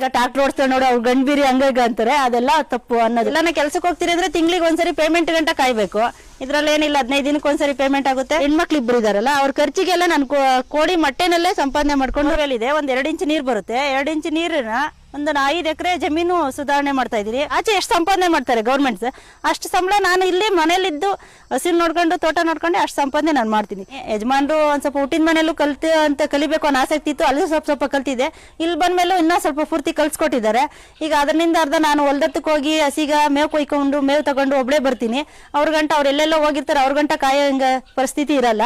ಈಗ ಟ್ರಾಕ್ಟರ್ ಓಡಿಸ್ತಾರೆ ನೋಡಿ ಅವ್ರು ಗಂಡ್ಬೀರಿ ಅಂತಾರೆ. ಅದೆಲ್ಲ ತಪ್ಪು ಅನ್ನೋದು. ನಾ ಕೆಲ್ಸಕ್ಕೆ ಹೋಗ್ತೀನಿ ಅಂದ್ರೆ ತಿಂಗಳಿಗೆ ಒಂದ್ಸರಿ ಪೇಮೆಂಟ್ ಗಂಟ ಕಾಯ್ಬೇಕು. ಇದ್ರಲ್ಲಿ ಏನಿಲ್ಲ, ಹದಿನೈದು ದಿನಕ್ಕೆ ಒಂದ್ಸರಿ ಪೇಮೆಂಟ್ ಆಗುತ್ತೆ. ಹೆಣ್ಮಕ್ಳು ಇಬ್ರು ಇದಾರಲ್ಲ, ಅವ್ರ ಖರ್ಚಿಗೆಲ್ಲ ನಾನು ಕೋಡಿ ಮಟ್ಟೆನಲ್ಲೇ ಸಂಪಾದನೆ ಮಾಡ್ಕೊಂಡು ಹೇಳಿದೆ ಒಂದ್ ಎರಡು ಇಂಚು ನೀರು ಬರುತ್ತೆ. ಎರಡು ಇಂಚು ನೀರನ್ನ ಒಂದು ಐದು ಎಕರೆ ಜಮೀನು ಸುಧಾರಣೆ ಮಾಡ್ತಾ ಇದೀನಿ ಆಚೆ ಎಷ್ಟು ಸಂಪಾದನೆ ಮಾಡ್ತಾರೆ ಗೌರ್ಮೆಂಟ್ಸ್ ಅಷ್ಟು ಸಂಬಳ ನಾನು ಇಲ್ಲಿ ಮನೇಲಿದ್ದು ಹಸಿರು ನೋಡ್ಕೊಂಡು, ತೋಟ ನೋಡ್ಕೊಂಡು ಅಷ್ಟು ಸಂಪಾದನೆ ನಾನು ಮಾಡ್ತೀನಿ. ಯಜಮಾನ್ರು ಒಂದು ಸ್ವಲ್ಪ ಹುಟ್ಟಿನ ಮನೆಯಲ್ಲೂ ಕಲ್ತ ಅಂತ ಕಲಿಬೇಕು ಅನ್ನೋ ಆಸಕ್ತಿ ಇತ್ತು, ಅಲ್ಲೂ ಸ್ವಲ್ಪ ಸ್ವಲ್ಪ ಕಲ್ತಿದೆ ಇಲ್ಲಿ ಬಂದ್ಮೇಲೂ ಇನ್ನೂ ಸ್ವಲ್ಪ ಪೂರ್ತಿ ಕಲ್ಸ್ಕೊಟ್ಟಿದ್ದಾರೆ. ಈಗ ಅದರಿಂದ ಅರ್ಧ ನಾನು ಹೊಲ್ದತ್ತಕ್ಕೆ ಹೋಗಿ ಹಸಿಗ ಮೇವು ಕೊಯ್ಕೊಂಡು, ಮೇವು ತಗೊಂಡು ಒಬ್ಬಳೇ ಬರ್ತೀನಿ. ಅವ್ರ ಗಂಟ ಅವ್ರು ಎಲ್ಲೆಲ್ಲೋ ಹೋಗಿರ್ತಾರೆ, ಅವ್ರ ಗಂಟ ಕಾಯೋ ಹಿಂಗ ಪರಿಸ್ಥಿತಿ ಇರಲ್ಲ.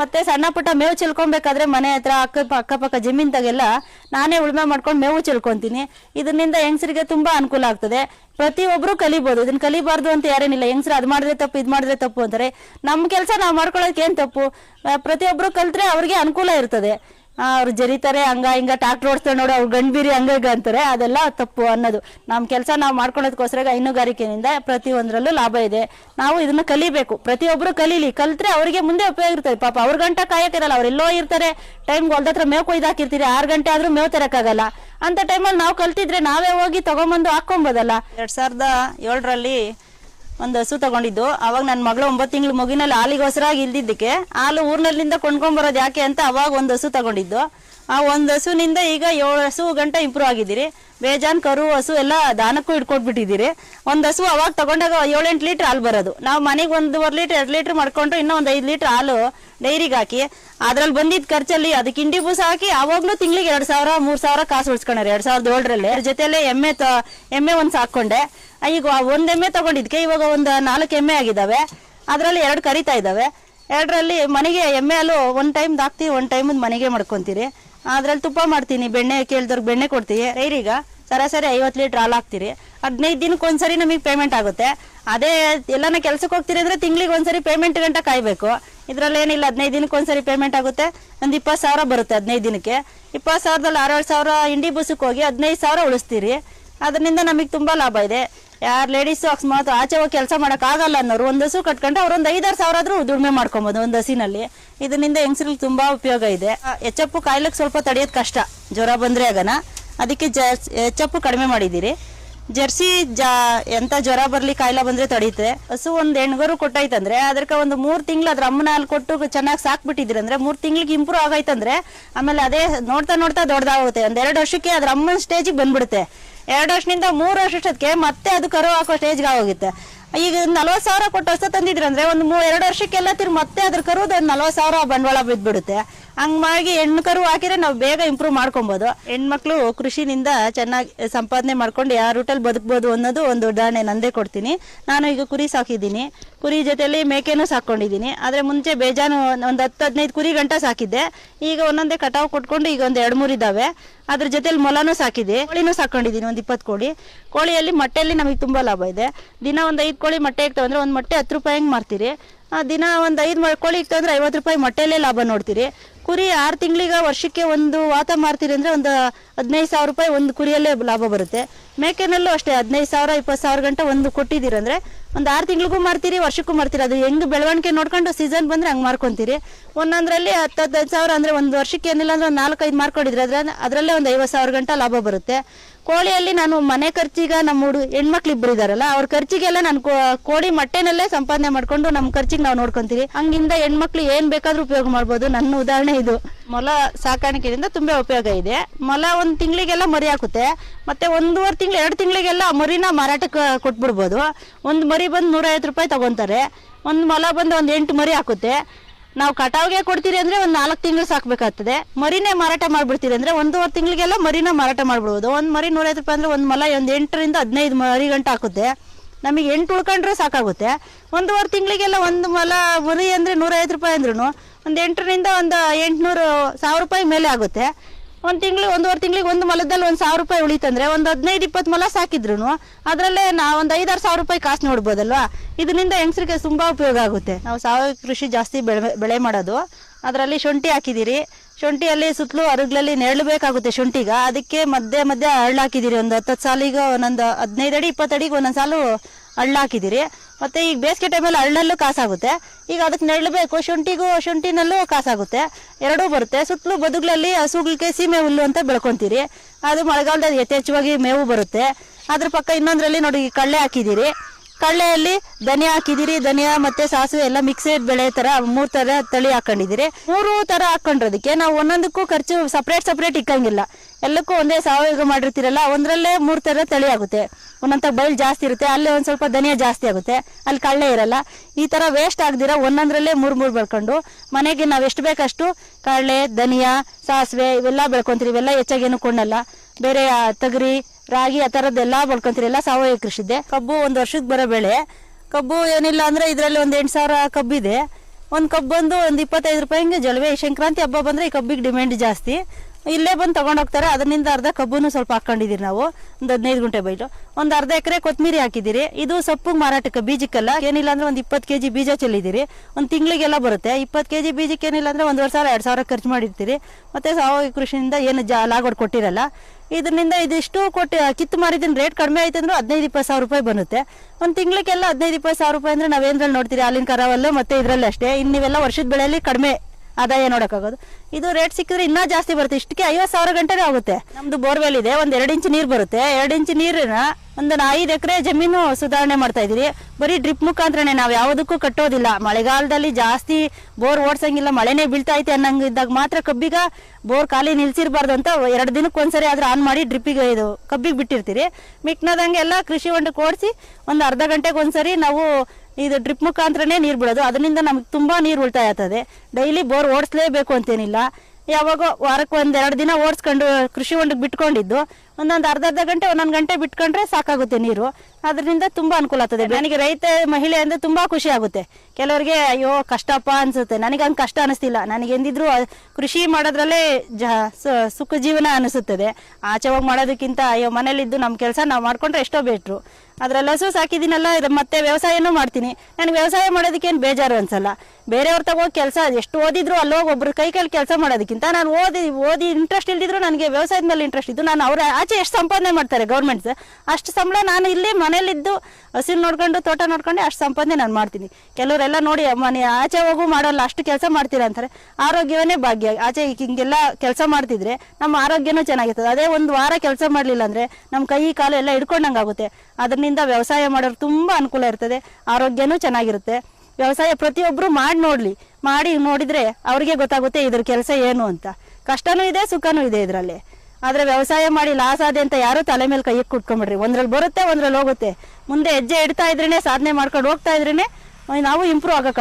ಮತ್ತೆ ಸಣ್ಣ ಪುಟ್ಟ ಮೇವು ಚೆಲ್ಕೊಬೇಕಾದ್ರೆ ಮನೆ ಹತ್ರ ಅಕ್ಕ ಅಕ್ಕಪಕ್ಕ ಜಮೀನ್ದಾಗೆಲ್ಲ ನಾನೇ ಉಳುಮೆ ಮಾಡ್ಕೊಂಡು ಮೇವು ಚೆಲ್ಕೊಂತೀನಿ. ಇದರಿಂದ ಹೆಂಗಸರಿಗೆ ತುಂಬಾ ಅನುಕೂಲ ಆಗ್ತದೆ. ಪ್ರತಿಯೊಬ್ರು ಕಲಿಬಹುದು ಇದನ್ನ ಕಲಿಬಾರ್ದು ಅಂತ ಯಾರೇನಿಲ್ಲ. ಹೆಂಗಸರು ಅದ್ ಮಾಡಿದ್ರೆ ತಪ್ಪು, ಇದ್ ಮಾಡಿದ್ರೆ ತಪ್ಪು ಅಂತಾರೆ. ನಮ್ಮ ಕೆಲಸ ನಾವು ಮಾಡ್ಕೊಳ್ಳೋಕೆ ಏನ್ ತಪ್ಪು? ಪ್ರತಿಯೊಬ್ಬರು ಕಲ್ತ್ರೆ ಅವ್ರಿಗೆ ಅನುಕೂಲ ಇರ್ತದೆ. ಅವ್ರು ಜರಿತಾರೆ, ಹಂಗ ಹಿಂಗ ಟ್ರಾಕ್ಟರ್ ಓಡಿಸ್ತಾರೆ ನೋಡಿ, ಅವ್ರು ಗಂಡ್ಬೀರಿ ಹಂಗ ಅಂತಾರೆ. ಅದೆಲ್ಲ ತಪ್ಪು ಅನ್ನೋದು. ನಮ್ಮ ಕೆಲಸ ನಾವು ಮಾಡ್ಕೊಳ್ಳೋದಕ್ಕೋಸ್ಕರ ಹೈನುಗಾರಿಕೆಯಿಂದ ಪ್ರತಿಯೊಂದರಲ್ಲೂ ಲಾಭ ಇದೆ. ನಾವು ಇದನ್ನ ಕಲಿಬೇಕು. ಪ್ರತಿಯೊಬ್ಬರು ಕಲೀಲಿ. ಕಲ್ತ್ರೆ ಅವರಿಗೆ ಮುಂದೆ ಉಪಯೋಗ ಇರ್ತದೆ. ಪಾಪ ಅವ್ರ ಗಂಟ ಕಾಯಕ್ಕಿರಲ್ಲ ಅವ್ರೆಲ್ಲೋ ಇರ್ತಾರೆ. ಟೈಮ್ ಹೊಲ್ದತ್ರ ಮೇವು ಕೊಯ್ದಾಕಿರ್ತೀರಿ ಆರು ಗಂಟೆ ಆದ್ರೂ ಮೇವು ತರಕ್ಕಾಗಲ್ಲ. ಅಂತ ಟೈಮಲ್ಲಿ ನಾವು ಕಲ್ತಿದ್ರೆ ನಾವೇ ಹೋಗಿ ತಗೊಂಬಂದು ಹಾಕೊಂಬೋದಲ್ಲ ಎರಡು ಸಾವಿರದ ಏಳರಲ್ಲಿ ಒಂದು ಹಸು ತಗೊಂಡಿದ್ದು. ಅವಾಗ ನನ್ನ ಮಗಳು ಒಂಬತ್ತು ತಿಂಗಳು ಮಗಿನಲ್ಲಿ ಹಾಲಿಗೋಸ್ಕರಾಗಿ ಇಲ್ದಿದ್ದಕ್ಕೆ. ಹಾಲು ಊರ್ನಲ್ಲಿಂದ ಕೊಂಡ್ಕೊಂಬರೋದು ಯಾಕೆ ಅಂತ ಅವಾಗ ಒಂದು ಹಸು ತಗೊಂಡಿದ್ದು. ಆ ಒಂದು ಹಸುವಿನಿಂದ ಈಗ ಏಳು ಹಸು ಗಂಟೆ ಇಂಪ್ರೂವ್ ಆಗಿದ್ದೀರಿ. ಬೇಜಾನ್ ಕರು, ಹಸು ಎಲ್ಲ ದಾನಕ್ಕೂ ಇಟ್ಕೊಟ್ಬಿಟ್ಟಿದ್ದೀರಿ. ಒಂದು ಹಸು ಅವಾಗ ತಗೊಂಡಾಗ ಏಳೆಂಟು ಲೀಟ್ರ್ ಹಾಲು ಬರೋದು. ನಾವು ಮನೆಗೆ ಒಂದೂವರೆ ಲೀಟ್ರ್, ಎರಡು ಲೀಟ್ರ್ ಮಾಡ್ಕೊಂಡು ಇನ್ನೂ ಒಂದು ಐದು ಲೀಟ್ರ್ ಹಾಲು ಡೈರಿಗೆ ಹಾಕಿ, ಅದ್ರಲ್ಲಿ ಬಂದಿದ್ದ ಖರ್ಚಲ್ಲಿ ಅದಕ್ಕೆ ಇಂಡಿ ಬೂಸ ಹಾಕಿ ಅವಾಗ್ಲೂ ತಿಂಗಳಿಗೆ ಎರಡು ಸಾವಿರ, ಮೂರು ಸಾವಿರ ಕಾಸು ಉಳಿಸ್ಕೊಂಡ್ರೆ ಎರಡು ಸಾವಿರದ ಏಳರಲ್ಲಿ. ಅದ್ರ ಎಮ್ಮೆ ತ, ಎಮ್ಮೆ ಒಂದು ಸಾಕೊಂಡೆ ಈಗ ಒಂದು ಎಮ್ಮೆ ತಗೊಂಡಿದ್ಕೆ ಇವಾಗ ಒಂದು ನಾಲ್ಕು ಎಮ್ಮೆ ಆಗಿದ್ದಾವೆ ಅದರಲ್ಲಿ ಎರಡು ಕರಿತಾ ಇದ್ದಾವೆ ಎರಡರಲ್ಲಿ ಮನೆಗೆ ಎಮ್ಮೆ ಅಲ್ಲೂ ಒಂದು ಟೈಮ್ ಹಾಕ್ತೀವಿ, ಒಂದು ಟೈಮ್ ಮನೆಗೆ ಮಾಡ್ಕೊಂತೀರಿ. ಅದ್ರಲ್ಲಿ ತುಪ್ಪ ಮಾಡ್ತೀನಿ, ಬೆಣ್ಣೆ ಕೇಳಿದವ್ರಿಗೆ ಬೆಣ್ಣೆ ಕೊಡ್ತೀವಿ. ರೈರಿಗ ಸರಾಸರಿ ಐವತ್ತು ಲೀಟ್ರ್ ಹಾಲು ಹಾಕ್ತೀರಿ. ಹದಿನೈದು ದಿನಕ್ಕೆ ಒಂದ್ಸರಿ ನಮಗೆ ಪೇಮೆಂಟ್ ಆಗುತ್ತೆ. ಅದೇ ಎಲ್ಲಾನ ಕೆಲ್ಸಕ್ಕೆ ಹೋಗ್ತೀರಿ ಅಂದರೆ ತಿಂಗಳಿಗೆ ಒಂದ್ಸರಿ ಪೇಮೆಂಟ್ ಗಂಟ ಕಾಯಬೇಕು. ಇದರಲ್ಲಿ ಏನಿಲ್ಲ, ಹದಿನೈದು ದಿನಕ್ಕೆ ಒಂದ್ಸರಿ ಪೇಮೆಂಟ್ ಆಗುತ್ತೆ. ಒಂದು ಇಪ್ಪತ್ತು ಸಾವಿರ ಬರುತ್ತೆ ಹದಿನೈದು ದಿನಕ್ಕೆ. ಇಪ್ಪತ್ತು ಸಾವಿರದಲ್ಲಿ ಆರೇಳು ಸಾವಿರ ಇಂಡಿ ಬಸ್ಸಕ್ಕೆ ಹೋಗಿ ಹದಿನೈದು ಸಾವಿರ ಉಳಿಸ್ತೀರಿ. ಅದರಿಂದ ನಮಗೆ ತುಂಬ ಲಾಭ ಇದೆ. ಯಾರು ಲೇಡೀಸು ಅಕಸ್ಮಾತ್ ಆಚೆ ಹೋಗಿ ಕೆಲಸ ಆಗಲ್ಲ ಅನ್ನೋರು ಒಂದು ಹಸು ಕಟ್ಕೊಂಡ್ರೆ ಅವ್ರೊಂದು ಐದಾರು ಸಾವಿರ ಆದ್ರೂ ದುಡಿಮೆ ಮಾಡ್ಕೊಬೋದು ಒಂದು ಹಸಿನಲ್ಲಿ. ಇದರಿಂದ ಹೆಂಗಸ್ರಿಗೆ ತುಂಬಾ ಉಪಯೋಗ ಇದೆ. ಎಚ್ಚಪ್ಪು ಕಾಯಿಲೆಗೆ ಸ್ವಲ್ಪ ತಡೆಯೋದು ಕಷ್ಟ. ಜ್ವರ ಬಂದ್ರೆ ಆಗನ. ಅದಕ್ಕೆ ಜರ್ಸಿ, ಎಚ್ಚಪ್ಪು ಕಡಿಮೆ ಮಾಡಿದ್ದೀರಿ. ಜರ್ಸಿ ಜಾ, ಎಂತ ಜ್ವರ ಬರಲಿ ಕಾಯಿಲೆ ಬಂದ್ರೆ ತಡೀತೆ. ಹಸು ಒಂದು ಹೆಣ್ಗರು ಕೊಟ್ಟೈತಂದ್ರೆ ಅದಕ್ಕೆ ಒಂದು ಮೂರು ತಿಂಗಳು ಅದ್ರ ಅಮ್ಮನ ಅಲ್ಲಿ ಕೊಟ್ಟು ಚೆನ್ನಾಗಿ ಸಾಕ್ಬಿಟ್ಟಿದ್ರಿ ಅಂದ್ರೆ ಮೂರ್ ತಿಂಗಳಿಗೆ ಇಂಪ್ರೂವ್ ಆಗೈತಂದ್ರೆ ಆಮೇಲೆ ಅದೇ ನೋಡ್ತಾ ನೋಡ್ತಾ ದೊಡ್ಡದಾಗುತ್ತೆ ಒಂದ್ ಎರಡು ವರ್ಷಕ್ಕೆ ಅದ್ರ ಅಮ್ಮನ ಸ್ಟೇಜಿಗೆ ಬಂದ್ಬಿಡುತ್ತೆ. ಎರಡು ವರ್ಷದಿಂದ ಮೂರು ವರ್ಷಕ್ಕೆ ಮತ್ತೆ ಅದು ಕರು ಹಾಕೋ ಸ್ಟೇಜ್ಗೆ ಆಗೋಗುತ್ತೆ. ಈಗ ನಲ್ವತ್ತು ಸಾವಿರ ಕೊಟ್ಟು ಹೊಸ ತಂದಿದ್ರಿ ಅಂದ್ರೆ ಒಂದು ಮೂ ಎರಡು ವರ್ಷಕ್ಕೆಲ್ಲ ತಿರು ಮತ್ತೆ ಅದ್ರ ಕರುದು ಒಂದು ನಲ್ವತ್ತು ಸಾವಿರ ಬಂಡವಾಳ ಬಿದ್ದ್ಬಿಡುತ್ತೆ ಹಂಗ್ ಮಾಡಿ ಹೆಣ್ಣು ಕರು ಹಾಕಿದ್ರೆ ನಾವು ಬೇಗ ಇಂಪ್ರೂವ್ ಮಾಡ್ಕೊಬೋದು. ಹೆಣ್ಮಕ್ಳು ಕೃಷಿನಿಂದ ಚೆನ್ನಾಗಿ ಸಂಪಾದನೆ ಮಾಡ್ಕೊಂಡು ಯಾವ ರೂಟಲ್ಲಿ ಬದುಕ್ಬೋದು ಅನ್ನೋದು ಒಂದು ಉದಾಹರಣೆ ನಂದೇ ಕೊಡ್ತೀನಿ. ನಾನು ಈಗ ಕುರಿ ಸಾಕಿದ್ದೀನಿ. ಕುರಿ ಜೊತೆಯಲ್ಲಿ ಮೇಕೆನೂ ಸಾಕೊಂಡಿದ್ದೀನಿ. ಆದರೆ ಮುಂಚೆ ಬೇಜಾನು ಒಂದು ಹತ್ತು ಹದಿನೈದು ಕುರಿ ಗಂಟ ಸಾಕಿದ್ದೆ. ಈಗ ಒಂದೊಂದೇ ಕಟಾವು ಕೊಟ್ಕೊಂಡು ಈಗ ಒಂದು ಎರಡು ಮೂರು ಇದ್ದಾವೆ ಅದ್ರ ಜೊತೆಯಲ್ಲಿ ಮೊಲನೂ ಸಾಕಿದೆ ಕೋಳಿನೂ ಸಾಕೊಂಡಿದ್ದೀನಿ ಒಂದು ಇಪ್ಪತ್ತು ಕೋಳಿ. ಕೋಳಿಯಲ್ಲಿ ಮೊಟ್ಟೆಯಲ್ಲಿ ನಮಗೆ ತುಂಬ ಲಾಭ ಇದೆ. ದಿನ ಒಂದು ಐದು ಕೋಳಿ ಮೊಟ್ಟೆ ಇರ್ತವೆ ಅಂದರೆ ಒಂದು ಮೊಟ್ಟೆ ಹತ್ತು ರೂಪಾಯಿ ಹಂಗೆ ಮಾರ್ತೀರಿ. ದಿನ ಒಂದು ಐದು ಕೋಳಿ ಇತ್ತು ಅಂದರೆ ಐವತ್ತು ರೂಪಾಯಿ ಮೊಟ್ಟೆಯಲ್ಲೇ ಲಾಭ ನೋಡ್ತೀರಿ. ಕುರಿ ಆರು ತಿಂಗಳಿಗೆ ವರ್ಷಕ್ಕೆ ಒಂದು ವಾತ ಮಾರ್ತೀರಿ ಅಂದರೆ ಒಂದು ಹದಿನೈದು ಸಾವಿರ ರೂಪಾಯಿ ಒಂದು ಕುರಿಯಲ್ಲೇ ಲಾಭ ಬರುತ್ತೆ. ಮೇಕೆನಲ್ಲೂ ಅಷ್ಟೇ, ಹದಿನೈದು ಸಾವಿರ, ಇಪ್ಪತ್ತು ಸಾವಿರ ಗಂಟೆ ಒಂದು ಕೊಟ್ಟಿದ್ದೀರಿ ಅಂದ್ರೆ ಒಂದು ಆರು ತಿಂಗಳಿಗೂ ಮಾರ್ತೀರಿ, ವರ್ಷಕ್ಕೂ ಮಾರ್ತೀರಿ. ಅದು ಹೆಂಗ್ ಬೆಳವಣಿಗೆ ನೋಡ್ಕೊಂಡು ಸೀಸನ್ ಬಂದ್ರೆ ಹಂಗೆ ಮಾರ್ಕೊಂತೀರಿ. ಒಂದೊಂದರಲ್ಲಿ ಹತ್ತು ಹದಿನೈದು ಸಾವಿರ ಅಂದ್ರೆ ಒಂದು ವರ್ಷಕ್ಕೆ ಏನಿಲ್ಲ ಅಂದ್ರೆ ಒಂದು ನಾಲ್ಕೈದು ಮಾರ್ಕೊಂಡಿದ್ರೆ ಅದ್ರ ಅದರಲ್ಲೇ ಒಂದು ಐವತ್ತು ಸಾವಿರ ಗಂಟೆ ಲಾಭ ಬರುತ್ತೆ. ಕೋಳಿಯಲ್ಲಿ ನಾನು ಮನೆ ಖರ್ಚಿಗ ನಮ್ಮ ಹುಡು, ಹೆಣ್ಮಕ್ಳು ಇಬ್ರು ಇದಾರಲ್ಲ, ಅವ್ರ ಖರ್ಚಿಗೆಲ್ಲ ನಾನು ಕೋಳಿ ಮೊಟ್ಟೆನಲ್ಲೇ ಸಂಪಾದನೆ ಮಾಡ್ಕೊಂಡು ನಮ್ಮ ಖರ್ಚಿಗೆ ನಾವು ನೋಡ್ಕೊಂತೀರಿ. ಹಂಗಿಂದ ಹೆಣ್ಮಕ್ಳು ಏನು ಬೇಕಾದರೂ ಉಪಯೋಗ ಮಾಡ್ಬೋದು. ನನ್ನ ಉದಾಹರಣೆ ಇದು. ಮೊಲ ಸಾಕಾಣಿಕೆಯಿಂದ ತುಂಬ ಉಪಯೋಗ ಇದೆ. ಮೊಲ ಒಂದು ತಿಂಗಳಿಗೆಲ್ಲ ಮರಿ ಹಾಕುತ್ತೆ. ಮತ್ತೆ ಒಂದೂವರೆ ತಿಂಗಳು, ಎರಡು ತಿಂಗಳಿಗೆಲ್ಲ ಮರಿನ ಮಾರಾಟಕ್ಕೆ ಕೊಟ್ಬಿಡ್ಬೋದು. ಒಂದು ಮರಿ ಬಂದು ನೂರೈವತ್ತು ರೂಪಾಯಿ ತಗೊಂತಾರೆ. ಒಂದು ಮೊಲ ಬಂದು ಒಂದು ಎಂಟು ಮರಿ ಹಾಕುತ್ತೆ. ನಾವು ಕಟಾವ್ಗೆ ಕೊಡ್ತೀರಿ ಅಂದರೆ ಒಂದು ನಾಲ್ಕು ತಿಂಗಳು ಸಾಕಬೇಕಾಗ್ತದೆ ಮರಿನೇ ಮಾರಾಟ ಮಾಡಿಬಿಡ್ತೀರಿ ಅಂದರೆ ಒಂದೂವರೆ ತಿಂಗಳಿಗೆಲ್ಲ ಮರಿನ ಮಾರಾಟ ಮಾಡ್ಬಿಡ್ಬೋದು. ಒಂದು ಮರಿ ನೂರೈವತ್ತು ರೂಪಾಯಿ ಅಂದರೆ ಒಂದು ಮಲ ಒಂದು ಎಂಟರಿಂದ ಹದಿನೈದು ಮರಿ ಗಂಟೆ ಹಾಕುತ್ತೆ. ನಮಗೆ ಎಂಟು ಉಳ್ಕೊಂಡ್ರೆ ಸಾಕಾಗುತ್ತೆ. ಒಂದೂವರೆ ತಿಂಗಳಿಗೆಲ್ಲ ಒಂದು ಮೊಲ ಮರಿ ಅಂದರೆ ನೂರೈವತ್ತು ರೂಪಾಯಿ ಅಂದ್ರೂ ಒಂದು ಎಂಟರಿಂದ ಒಂದು ಎಂಟುನೂರು ಸಾವಿರ ರೂಪಾಯಿ ಮೇಲೆ ಆಗುತ್ತೆ. ಒಂದು ತಿಂಗಳು, ಒಂದೂವರೆ ತಿಂಗಳಿಗೆ ಒಂದು ಮಲದಲ್ಲಿ ಒಂದು ಸಾವಿರ ರೂಪಾಯಿ ಉಳಿತಂದ್ರೆ ಒಂದು ಹದಿನೈದು, ಇಪ್ಪತ್ತು ಮಲ ಸಾಕಿದ್ರು ಅದರಲ್ಲೇ ನಾ ಒಂದು ಐದಾರು ಸಾವಿರ ರೂಪಾಯಿ ಕಾಸು ನೋಡ್ಬೋದಲ್ವಾ? ಇದರಿಂದ ಹೆಂಗಸರಿಗೆ ತುಂಬಾ ಉಪಯೋಗ ಆಗುತ್ತೆ. ನಾವು ಸಾವಯವ ಕೃಷಿ ಜಾಸ್ತಿ ಬೆಳೆ ಬೆಳೆ ಮಾಡೋದು. ಅದರಲ್ಲಿ ಶುಂಠಿ ಹಾಕಿದ್ದೀರಿ ಶುಂಠಿಯಲ್ಲಿ ಸುತ್ತಲೂ ಅರುಗ್ಲಲ್ಲಿ ನೆರಳು ಬೇಕಾಗುತ್ತೆ ಶುಂಠಿಗ. ಅದಕ್ಕೆ ಮಧ್ಯೆ ಮಧ್ಯೆ ಹಳ್ಳ ಹಾಕಿದ್ದೀರಿ ಒಂದು ಹತ್ತತ್ತು ಸಾಲಿಗೆ ಒಂದೊಂದು ಹದಿನೈದು ಅಡಿ, ಇಪ್ಪತ್ತು ಅಡಿಗೆ ಒಂದೊಂದು ಸಾಲು ಹಳ್ಳ ಹಾಕಿದ್ದೀರಿ ಮತ್ತೆ ಈಗ ಬೇಸಿಗೆ ಟೈಮಲ್ಲಿ ಹಳ್ಳಲ್ಲೂ ಕಾಸಾಗುತ್ತೆ. ಈಗ ಅದಕ್ಕೆ ನೆರಳಬೇಕು ಶುಂಠಿಗೂ ಶುಂಠಿನಲ್ಲೂ ಕಾಸಾಗುತ್ತೆ. ಎರಡೂ ಬರುತ್ತೆ. ಸುತ್ತಲೂ ಬದುಗಳಲ್ಲಿ ಹಸುಗಳಿಗೆ ಸೀಮೆ ಹುಲ್ಲು ಅಂತ ಬೆಳ್ಕೊಂತೀರಿ. ಅದು ಮಳೆಗಾಲದಲ್ಲಿ ಯಥೇಚ್ಛವಾಗಿ ಮೇವು ಬರುತ್ತೆ. ಅದ್ರ ಪಕ್ಕ ಇನ್ನೊಂದರಲ್ಲಿ ನೋಡಿ ಕಳ್ಳೆ ಹಾಕಿದ್ದೀರಿ. ಕಳ್ಳೆಯಲ್ಲಿ ಧನಿಯಾ ಹಾಕಿದಿರಿ ಧನಿಯಾ ಮತ್ತೆ ಸಾಸಿವೆ ಎಲ್ಲ ಮಿಕ್ಸೆಡ್ ಬೆಳೆ ತರ ಮೂರ್ ತರ ತಳಿ ಹಾಕೊಂಡಿದಿರಿ ಮೂರು ತರ ಹಾಕೊಂಡಿರೋದಕ್ಕೆ ನಾವು ಒಂದೊಂದಕ್ಕೂ ಖರ್ಚು ಸಪ್ರೇಟ್ ಸಪ್ರೇಟ್ ಇಕ್ಕಂಗಿಲ್ಲ. ಎಲ್ಲಕ್ಕೂ ಒಂದೇ ಸಾವಯವ ಮಾಡಿರ್ತೀರಲ್ಲ, ಒಂದರಲ್ಲೇ ಮೂರ್ ತರ ತಳಿ ಆಗುತ್ತೆ. ಒಂದೊಂದ ಬೈಲ್ ಜಾಸ್ತಿ ಇರುತ್ತೆ, ಅಲ್ಲೇ ಒಂದ್ ಸ್ವಲ್ಪ ಧನಿಯಾ ಜಾಸ್ತಿ ಆಗುತ್ತೆ, ಅಲ್ಲಿ ಕಳ್ಳೆ ಇರಲ್ಲ. ಈ ತರ ವೇಸ್ಟ್ ಆಗದಿರ ಒಂದೊಂದ್ರಲ್ಲೇ ಮೂರ್ ಮೂರ್ ಬೆಳ್ಕೊಂಡು ಮನೆಗೆ ನಾವ್ ಎಷ್ಟು ಬೇಕಷ್ಟು ಕಳ್ಳೆ ಧನಿಯಾ, ಸಾಸಿವೆ ಇವೆಲ್ಲ ಬೆಳ್ಕೊಂತೀರಿ, ಇವೆಲ್ಲ ಹೆಚ್ಚಾಗೇನು ಕೊಂಡಲ್ಲ. ಬೇರೆ ತಗರಿ ತೊಗರಿ ರಾಗಿ ಆ ಥರದ್ದೆಲ್ಲ ಬೆಳ್ಕೊಂತೀರಿ ಎಲ್ಲ ಸಾವಯವ ಕೃಷಿದೆ. ಕಬ್ಬು ಒಂದು ವರ್ಷಕ್ಕೆ ಬರೋ ಬೆಳೆ. ಕಬ್ಬು ಏನಿಲ್ಲ ಅಂದ್ರೆ ಇದರಲ್ಲಿ ಒಂದು ಎಂಟು ಸಾವಿರ ಕಬ್ಬಿದೆ ಒಂದು ಕಬ್ಬು ಬಂದು ಒಂದು ಇಪ್ಪತ್ತೈದು ರೂಪಾಯಿ ಹಿಂಗೆ ಜಲವೇ ಸಂಕ್ರಾಂತಿ ಹಬ್ಬ ಬಂದ್ರೆ ಈ ಕಬ್ಬಿಗೆ ಡಿಮ್ಯಾಂಡ್ ಜಾಸ್ತಿ. ಇಲ್ಲೇ ಬಂದು ತಗೊಂಡೋಗ್ತಾರೆ ಅದರಿಂದ ಅರ್ಧ ಕಬ್ಬುನು ಸ್ವಲ್ಪ ಹಾಕೊಂಡಿದ್ದೀರಿ ನಾವು. ಒಂದು ಹದಿನೈದು ಗುಂಟೆ ಬೈಲು. ಒಂದು ಅರ್ಧ ಎಕರೆ ಕೊತ್ತಂಬರಿ ಹಾಕಿದ್ದೀರಿ. ಇದು ಸೊಪ್ಪು ಮಾರಾಟಕ್ಕೆ ಬೀಜಕ್ಕೆಲ್ಲ. ಏನಿಲ್ಲ ಅಂದ್ರೆ ಒಂದು ಇಪ್ಪತ್ತು ಕೆಜಿ ಬೀಜ ಚೆಲ್ಲಿದ್ದೀರಿ. ಒಂದು ತಿಂಗಳಿಗೆಲ್ಲ ಬರುತ್ತೆ. ಇಪ್ಪತ್ತು ಕೆಜಿ ಬೀಜಕ್ಕೆ ಏನಿಲ್ಲ ಅಂದ್ರೆ ಒಂದು ಸಾವಿರ ಎರಡು ಸಾವಿರ ಖರ್ಚು ಮಾಡಿರ್ತೀರಿ. ಮತ್ತೆ ಸಾವಯವ ಕೃಷಿಯಿಂದ ಏನು ಜಾ ಲಾಗೋಡ್ ಕೊಟ್ಟಿರಲ್ಲ. ಇದರಿಂದ ಇದಿಷ್ಟು ಕೊಟ್ಟು ಕಿತ್ತು ಮಾರಿದ್ರೆ ರೇಟ್ ಕಡಿಮೆ ಆಯ್ತು ಅಂದ್ರೆ ಹದಿನೈದು, ಇಪ್ಪತ್ತು ಸಾವಿರ ರೂಪಾಯಿ ಬರುತ್ತೆ. ಒಂದು ತಿಂಗಳಿಗೆಲ್ಲ ಹದಿನೈದು, ಇಪ್ಪತ್ತು ಸಾವಿರ ರೂಪಾಯಿ ಅಂದ್ರೆ ನಾವೇನ್ರಲ್ಲಿ ನೋಡ್ತೀರಿ? ಹಾಲಿನ ಕರಾವಲ್ಲು ಮತ್ತೆ ಇದರಲ್ಲಿ ಅಷ್ಟೇ. ಇನ್ನು ನೀವೆಲ್ಲ ವರ್ಷದ ಬೆಳೆಯಲ್ಲಿ ಕಡಿಮೆ ಆದಾಯ ನೋಡೋಕ್ಕಾಗೋದು. ಇದು ರೇಟ್ ಸಿಕ್ಕಿದ್ರೆ ಇನ್ನೂ ಜಾಸ್ತಿ ಬರುತ್ತೆ. ಇಷ್ಟಕ್ಕೆ ಐವತ್ತು ಸಾವಿರ ಗಂಟೆನೇ ಆಗುತ್ತೆ. ನಮ್ದು ಬೋರ್ವೆಲ್ ಇದೆ. ಒಂದು ಎರಡು ಇಂಚು ನೀರು ಬರುತ್ತೆ. ಎರಡು ಇಂಚು ನೀರಿನ ಒಂದು ಐದು ಎಕರೆ ಜಮೀನು ಸುಧಾರಣೆ ಮಾಡ್ತಾ ಇದೀರಿ ಬರೀ ಡ್ರಿಪ್ ಮುಖಾಂತರನೇ ನಾವು ಯಾವುದಕ್ಕೂ ಕಟ್ಟೋದಿಲ್ಲ. ಮಳೆಗಾಲದಲ್ಲಿ ಜಾಸ್ತಿ ಬೋರ್ ಓಡ್ಸಂಗಿಲ್ಲ. ಮಳೆನೇ ಬೀಳ್ತಾ ಐತೆ ಅನ್ನಂಗಿದ್ದಾಗ ಮಾತ್ರ ಕಬ್ಬಿಗ ಬೋರ್ ಖಾಲಿ ನಿಲ್ಸಿರ್ಬಾರ್ದು ಅಂತ ಎರಡು ದಿನಕ್ಕೆ ಒಂದ್ಸರಿ ಆದ್ರೂ ಆನ್ ಮಾಡಿ ಡ್ರಿಪ್ಪಿಗೆ ಇದು ಕಬ್ಬಿಗೆ ಬಿಟ್ಟಿರ್ತೀರಿ. ಮಿಕ್ನದಂಗೆ ಎಲ್ಲ ಕೃಷಿ ಹೊಂಡಕ್ಕೆ ಓಡಿಸಿ ಒಂದು ಅರ್ಧ ಗಂಟೆಗೆ ಒಂದ್ಸರಿ ನಾವು ಇದು ಡ್ರಿಪ್ ಮುಖಾಂತರನೇ ನೀರು ಬಿಡೋದು ಅದರಿಂದ ನಮಗೆ ತುಂಬ ನೀರು ಉಳಿತಾಯ ಆಗ್ತದೆ. ಡೈಲಿ ಬೋರ್ ಓಡಿಸ್ಲೇಬೇಕು ಅಂತೇನಿಲ್ಲ. ಯಾವಾಗೋ ವಾರಕ್ಕೆ ಒಂದ್ ಎರಡು ದಿನ ಓಡಿಸ್ಕೊಂಡು ಕೃಷಿ ಹೊಂಡಕ್ಕೆ ಬಿಟ್ಕೊಂಡಿದ್ದು. ಒಂದೊಂದು ಅರ್ಧ ಅರ್ಧ ಗಂಟೆ, ಒಂದೊಂದು ಗಂಟೆ ಬಿಟ್ಕೊಂಡ್ರೆ ಸಾಕಾಗುತ್ತೆ ನೀರು. ಅದರಿಂದ ತುಂಬಾ ಅನುಕೂಲ ಆಗ್ತದೆ. ನನಗೆ ರೈತ ಮಹಿಳೆ ಅಂದರೆ ತುಂಬಾ ಖುಷಿ ಆಗುತ್ತೆ. ಕೆಲವರಿಗೆ, ಅಯ್ಯೋ, ಕಷ್ಟಪ್ಪ ಅನ್ಸುತ್ತೆ. ನನಗೆ ಹಂಗೆ ಕಷ್ಟ ಅನಿಸ್ತಿಲ್ಲ. ನನಗೆ ಎಂದಿದ್ರು ಕೃಷಿ ಮಾಡೋದ್ರಲ್ಲೇ ಜ ಸುಖ ಜೀವನ ಅನಿಸುತ್ತದೆ. ಆಚೆ ಹೋಗಿ ಮಾಡೋದಕ್ಕಿಂತ, ಅಯ್ಯೋ, ಮನೇಲಿದ್ದು ನಮ್ಮ ಕೆಲಸ, ನಾವು ಮಾಡ್ಕೊಂಡ್ರೆ ಎಷ್ಟೋ ಬೇಟ್ರು. ಅದರಲ್ಲಸು ಸಾಕಿದ್ದೀನಲ್ಲ, ಮತ್ತೆ ವ್ಯವಸಾಯನೂ ಮಾಡ್ತೀನಿ. ನನಗೆ ವ್ಯವಸಾಯ ಮಾಡೋದಕ್ಕೆ ಏನು ಬೇಜಾರು ಅನ್ಸಲ್ಲ. ಬೇರೆಯವ್ರ ತಗೋ ಕೆಲಸ, ಎಷ್ಟು ಓದಿದ್ರು ಅಲ್ಲಿ ಹೋಗಿ ಒಬ್ರು ಕೈ ಕೈಲಿ ಕೆಲಸ ಮಾಡೋದಕ್ಕಿಂತ ನಾನು ಓದಿ ಓದಿ ಇಂಟ್ರೆಸ್ಟ್ ಇಲ್ದಿದ್ರು ನನಗೆ ವ್ಯವಸಾಯದ ಮೇಲೆ ಇಂಟ್ರೆಸ್ಟ್ ಇದ್ದು ನಾನು ಅವ್ರ ಆಚೆ ಎಷ್ಟು ಸಂಪಾದನೆ ಮಾಡ್ತಾರೆ ಗೌರ್ಮೆಂಟ್ಸ್ ಅಷ್ಟು ಸಂಬಳ ನಾನು ಇಲ್ಲಿ ಮನೇಲಿದ್ದು ಹಸಿರು ನೋಡ್ಕೊಂಡು, ತೋಟ ನೋಡ್ಕೊಂಡು ಅಷ್ಟು ಸಂಪಾದನೆ ನಾನು ಮಾಡ್ತೀನಿ. ಕೆಲವರೆಲ್ಲ ನೋಡಿ ಮನೆ ಆಚೆ ಹೋಗು, ಮಾಡೋಲ್ಲ, ಅಷ್ಟು ಕೆಲಸ ಮಾಡ್ತೀರಾ ಅಂತಾರೆ. ಆರೋಗ್ಯವೇ ಭಾಗ್ಯ. ಆಚೆ ಹಿಂಗೆಲ್ಲ ಕೆಲಸ ಮಾಡ್ತಿದ್ರೆ ನಮ್ಮ ಆರೋಗ್ಯನೂ ಚೆನ್ನಾಗಿರ್ತದೆ. ಅದೇ ಒಂದು ವಾರ ಕೆಲಸ ಮಾಡಲಿಲ್ಲ ಅಂದರೆ ನಮ್ಮ ಕೈ, ಕಾಲು ಎಲ್ಲ ಹಿಡ್ಕೊಂಡಂಗೆ ಆಗುತ್ತೆ ಅದರಿಂದ ವ್ಯವಸಾಯ ಮಾಡೋರು ತುಂಬ ಅನುಕೂಲ ಇರ್ತದೆ. ಆರೋಗ್ಯನೂ ಚೆನ್ನಾಗಿರುತ್ತೆ. ವ್ಯವಸಾಯ ಪ್ರತಿಯೊಬ್ಬರು ಮಾಡಿ ನೋಡ್ಲಿ. ಮಾಡಿ ನೋಡಿದ್ರೆ ಅವ್ರಿಗೆ ಗೊತ್ತಾಗುತ್ತೆ ಇದ್ರ ಕೆಲಸ ಏನು ಅಂತ. ಕಷ್ಟನೂ ಇದೆ, ಸುಖನೂ ಇದೆ ಇದರಲ್ಲಿ. ಆದ್ರೆ ವ್ಯವಸಾಯ ಮಾಡಿ ಲಾಸ್ ಆದೆ ಅಂತ ಯಾರು ತಲೆ ಮೇಲೆ ಕೈ ಕುಟ್ಕೊಂಬಿಡ್ರಿ. ಒಂದ್ರಲ್ಲಿ ಬರುತ್ತೆ, ಒಂದ್ರಲ್ಲಿ ಹೋಗುತ್ತೆ. ಮುಂದೆ ಹೆಜ್ಜೆ ಇಡ್ತಾ ಇದ್ರೇನೆ ಸಾಧನೆ ಮಾಡ್ಕೊಂಡು ಹೋಗ್ತಾ ಇದ್ರೇನೆ ನಾವು ಇಂಪ್ರೂವ್ ಆಗಕ್ಕೆ